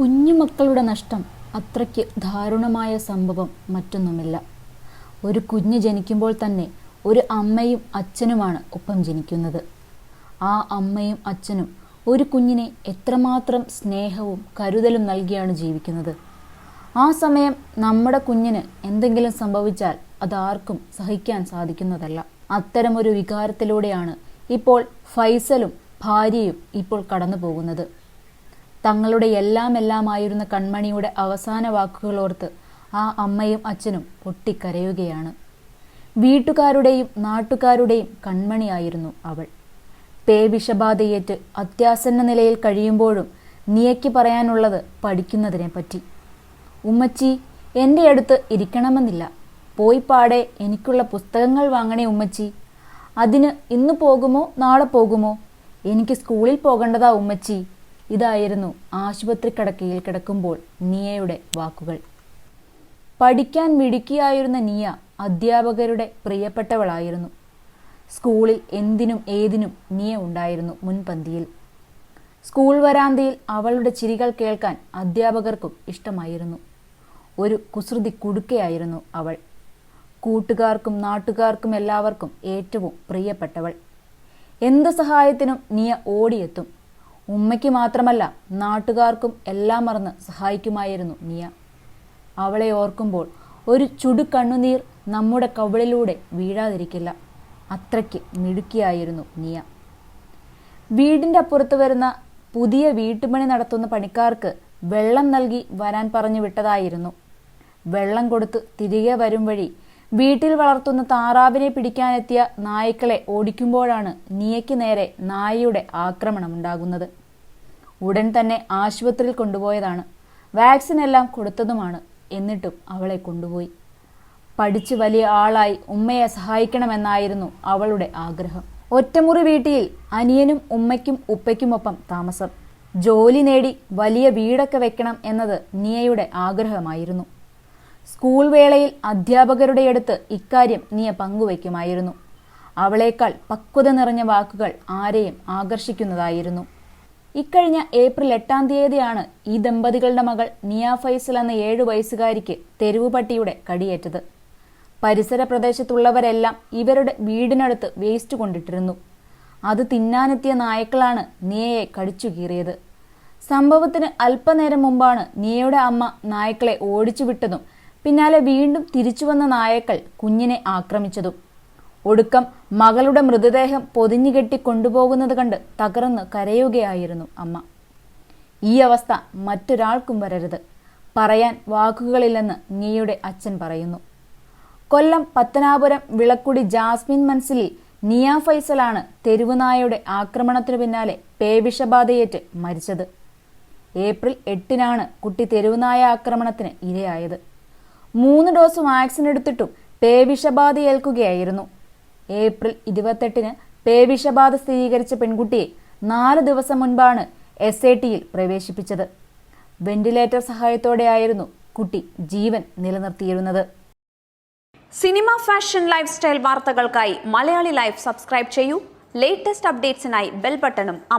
കുഞ്ഞുമക്കളുടെ നഷ്ടം അത്രയ്ക്ക് ദാരുണമായ സംഭവം മറ്റൊന്നുമില്ല. ഒരു കുഞ്ഞ് ജനിക്കുമ്പോൾ തന്നെ ഒരു അമ്മയും അച്ഛനുമാണ് ഒപ്പം ജനിക്കുന്നത്. ആ അമ്മയും അച്ഛനും ഒരു കുഞ്ഞിനെ എത്രമാത്രം സ്നേഹവും കരുതലും നൽകിയാണ് ജീവിക്കുന്നത്. ആ സമയം നമ്മുടെ കുഞ്ഞിന് എന്തെങ്കിലും സംഭവിച്ചാൽ അതാർക്കും സഹിക്കാൻ സാധിക്കുന്നതല്ല. അത്തരമൊരു വികാരത്തിലൂടെയാണ് ഇപ്പോൾ ഫൈസലും ഭാര്യയും ഇപ്പോൾ കടന്നു പോകുന്നത് തങ്ങളുടെ എല്ലാം എല്ലാമായിരുന്ന കൺമണിയുടെ അവസാന വാക്കുകളോർത്ത് ആ അമ്മയും അച്ഛനും പൊട്ടിക്കരയുകയാണ്. വീട്ടുകാരുടെയും നാട്ടുകാരുടെയും കൺമണിയായിരുന്നു അവൾ. പേ വിഷബാധയേറ്റ് അത്യാസന്ന നിലയിൽ കഴിയുമ്പോഴും നിയയ്ക്ക് പറയാനുള്ളത് പഠിക്കുന്നതിനെ പറ്റി ഉമ്മച്ചി എന്റെ അടുത്ത് ഇരിക്കണമെന്നില്ല. പോയി പാടെ എനിക്കുള്ള പുസ്തകങ്ങൾ വാങ്ങണേ ഉമ്മച്ചി. അതിന് ഇന്ന് പോകുമോ നാളെ പോകുമോ? എനിക്ക് സ്കൂളിൽ പോകേണ്ടതാ ഉമ്മച്ചി. ഇതായിരുന്നു ആശുപത്രി കടക്കയിൽ കിടക്കുമ്പോൾ നിയയുടെ വാക്കുകൾ. പഠിക്കാൻ മിടുക്കിയായിരുന്ന നിയ അധ്യാപകരുടെ പ്രിയപ്പെട്ടവളായിരുന്നു. സ്കൂളിൽ എന്തിനും ഏതിനും നിയ ഉണ്ടായിരുന്നു മുൻപന്തിയിൽ. സ്കൂൾ വരാന്തയിൽ അവളുടെ ചിരികൾ കേൾക്കാൻ അധ്യാപകർക്കും ഇഷ്ടമായിരുന്നു. ഒരു കുസൃതി കുടുക്കയായിരുന്നു അവൾ. കൂട്ടുകാർക്കും നാട്ടുകാർക്കും എല്ലാവർക്കും ഏറ്റവും പ്രിയപ്പെട്ടവൾ. എന്ത് സഹായത്തിനും നിയ ഓടിയെത്തും. ഉമ്മയ്ക്ക് മാത്രമല്ല നാട്ടുകാർക്കും എല്ലാം മറന്ന് സഹായിക്കുമായിരുന്നു നിയ അവളെ ഓർക്കുമ്പോൾ ഒരു ചുടു കണ്ണുനീർ നമ്മുടെ കവിളിലൂടെ വീഴാതിരിക്കില്ല. അത്രയ്ക്ക് മിടുക്കിയായിരുന്നു നിയ വീടിന്റെ അപ്പുറത്ത് വരുന്ന പുതിയ വീട്ടുപണി നടത്തുന്ന പണിക്കാർക്ക് വെള്ളം നൽകി വരാൻ പറഞ്ഞു വിട്ടതായിരുന്നു. വെള്ളം കൊടുത്ത് തിരികെ വരും വഴി വീട്ടിൽ വളർത്തുന്ന താറാവിനെ പിടിക്കാനെത്തിയ നായ്ക്കളെ ഓടിക്കുമ്പോഴാണ് നിയയ്ക്ക് നേരെ നായയുടെ ആക്രമണമുണ്ടാകുന്നത്. ഉടൻ തന്നെ ആശുപത്രിയിൽ കൊണ്ടുപോയതാണ്. വാക്സിൻ എല്ലാം കൊടുത്തതുമാണ്. എന്നിട്ടും അവളെ കൊണ്ടുപോയി. പഠിച്ച് വലിയ ആളായി ഉമ്മയെ സഹായിക്കണമെന്നായിരുന്നു അവളുടെ ആഗ്രഹം. ഒറ്റമുറി വീട്ടിൽ അനിയനും ഉമ്മയ്ക്കും ഉപ്പയ്ക്കുമൊപ്പം താമസം. ജോലി നേടി വലിയ വീടൊക്കെ വെക്കണം എന്നത് നിയയുടെ ആഗ്രഹമായിരുന്നു. സ്കൂൾ വേളയിൽ അധ്യാപകരുടെ അടുത്ത് ഇക്കാര്യം നിയ പങ്കുവയ്ക്കുമായിരുന്നു. അവളേക്കാൾ പക്വത നിറഞ്ഞ വാക്കുകൾ ആരെയും ആകർഷിക്കുന്നതായിരുന്നു. ഇക്കഴിഞ്ഞ ഏപ്രിൽ എട്ടാം തീയതിയാണ് ഈ ദമ്പതികളുടെ മകൾ നിയ ഫൈസൽ എന്ന ഏഴു വയസ്സുകാരിക്ക് തെരുവുപട്ടിയുടെ കടിയേറ്റത്. പരിസര പ്രദേശത്തുള്ളവരെല്ലാം ഇവരുടെ വീടിനടുത്ത് വേസ്റ്റ് കൊണ്ടിട്ടിരുന്നു. അത് തിന്നാനെത്തിയ നായ്ക്കളാണ് നിയയെ കടിച്ചു കീറിയത്. സംഭവത്തിന് അല്പനേരം മുമ്പാണ് നിയയുടെ അമ്മ നായക്കളെ ഓടിച്ചു വിട്ടതും പിന്നാലെ വീണ്ടും തിരിച്ചു വന്ന നായക്കൾ കുഞ്ഞിനെ ആക്രമിച്ചതും. ഒടുക്കം മകളുടെ മൃതദേഹം പൊതിഞ്ഞുകെട്ടി കൊണ്ടുപോകുന്നത് കണ്ട് തകർന്ന് കരയുകയായിരുന്നു അമ്മ. ഈ അവസ്ഥ മറ്റൊരാൾക്കും വരരുത്. പറയാൻ വാക്കുകളില്ലെന്ന് നീയുടെ അച്ഛൻ പറയുന്നു. കൊല്ലം പത്തനാപുരം വിളക്കുടി ജാസ്മിൻ മൻസിലിൽ നിയ ഫൈസലാണ് തെരുവുനായയുടെ ആക്രമണത്തിനു പിന്നാലെ പേവിഷബാധയേറ്റ് മരിച്ചത്. ഏപ്രിൽ എട്ടിനാണ് കുട്ടി തെരുവുനായ ആക്രമണത്തിന് ഇരയായത്. മൂന്ന് ഡോസ് വാക്സിൻ എടുത്തിട്ടും പേവിഷബാധയേൽക്കുകയായിരുന്നു. ഏപ്രിൽ ഇരുപത്തെട്ടിന് പേവിഷബാധ സ്ഥിരീകരിച്ച പെൺകുട്ടിയെ നാല് ദിവസം മുൻപാണ് എസ് ഐ ടിയിൽ പ്രവേശിപ്പിച്ചത്. വെന്റിലേറ്റർ സഹായത്തോടെയായിരുന്നു കുട്ടി ജീവൻ നിലനിർത്തിയിരുന്നത്. സിനിമ ഫാഷൻ ലൈഫ് സ്റ്റൈൽ വാർത്തകൾക്കായി മലയാളി ലൈഫ് സബ്സ്ക്രൈബ് ചെയ്യൂ. ലേറ്റസ്റ്റ് അപ്ഡേറ്റ്സിനായി ബെൽ ബട്ടണും അമർ